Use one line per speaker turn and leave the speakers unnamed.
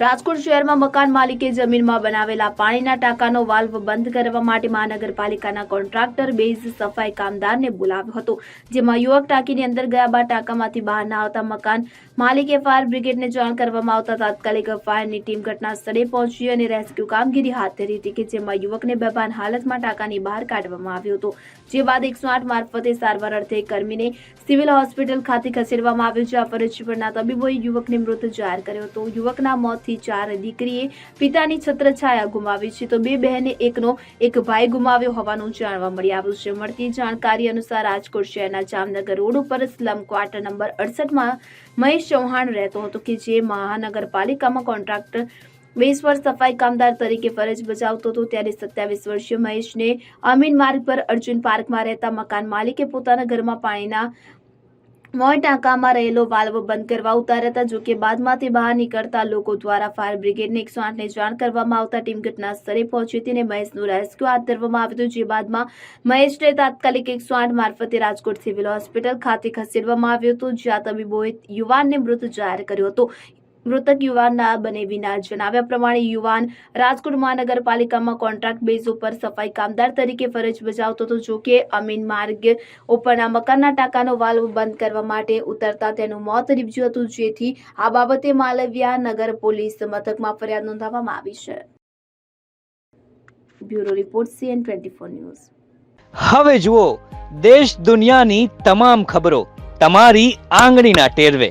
રાજકોટ શહેરમાં મકાન માલિકે જમીનમાં બનાવેલા પાણીના ટાંકાનો વાલ્વ બંધ કરવા માટે મહાનગરપાલિકાના કોન્ટ્રાક્ટર બેઝ સફાઈ કામદારને બોલાવ્યો હતો, જેમાં યુવક ટાંકીની અંદર ગયા બાદ ટાંકામાંથી બહાર ના આવતા મકાન માલિકે ફાયર બ્રિગેડને જાણ કરવામાં આવતા તાત્કાલિક ફાયરની ટીમ ઘટના સ્થળે પહોંચી અને રેસ્ક્યુ કામગીરી હાથ ધરી હતી કે જેમાં યુવકને બેભાન હાલતમાં ટાંકાની બહાર કાઢવામાં આવ્યો હતો, જે બાદ એકસો આઠ મારફતે સારવાર અર્થે કર્મીને સિવિલ હોસ્પિટલ ખાતે ખસેડવામાં આવ્યો, જ્યાં ફરજ પરના તબીબોએ યુવકને મૃત જાહેર કર્યો હતો. યુવકના મોતથી ચાર દીકરીએ પિતાની છત્રછાયા ગુમાવી છે. તો બે બહેને એકનો એક ભાઈ ગુમાવ્યો હોવાનું જાણવા મળી આવ્યું છે. મળતી જાણકારી અનુસાર રાજકોટ શહેરના જામનગર રોડ ઉપર સ્લમ ક્વાર્ટર નંબર અડસઠમાં મહેશ ચૌહાણ રહેતો હતો કે જે મહાનગરપાલિકામાં કોન્ટ્રાક્ટર વીસ વર્ષ સફાઈ કામદાર તરીકે ફરજ બજાવતો હતો. ત્યારે સત્યાવીસ વર્ષીય મહેશને અમીન માર્ગ પર અર્જુન પાર્કમાં રહેતા મકાન માલિકે પોતાના ઘરમાં પાણીના મોય ટાંકામાં રહેલો વાલ્વ બંધ કરવા ઉતાર્યા હતા, જોકે બાદમાંથી બહાર નીકળતા લોકો દ્વારા ફાયર બ્રિગેડને એકસો આઠને જાણ કરવામાં આવતા ટીમ ઘટના સ્થળે પહોંચી હતી અને મહેશનું રેસ્ક્યુ હાથ ધરવામાં આવ્યું હતું, જે બાદમાં મહેશને તાત્કાલિક એકસો આઠ મારફતે રાજકોટ સિવિલ હોસ્પિટલ ખાતે ખસેડવામાં આવ્યો હતો, જ્યાં તબીબોએ યુવાનને મૃત જાહેર કર્યો હતો. મૃતક યુવાનના બને વિના જણાવ્યા પ્રમાણે યુવાન રાજકોટ મહાનગરપાલિકામાં કોન્ટ્રાક્ટ બેઝ ઉપર સફાઈ કામદાર તરીકે ફરજ બજાવતો હતો. જો કે અમીન માર્ગ ઉપરના મકાનના ટાંકાનો વાલ્વ બંધ કરવા માટે ઉતરતા તેનું મોત નીપજ્યું હતું. જેથી આ બાબતે માલવિયા નગર પોલીસ મથકમાં ફરિયાદ નોંધાવવામાં આવી છે. Bureau report CN twenty four news.
હવે જુઓ, દેશ દુનિયાની તમામ ખબરો તમારી આંગળીના ટેરવે.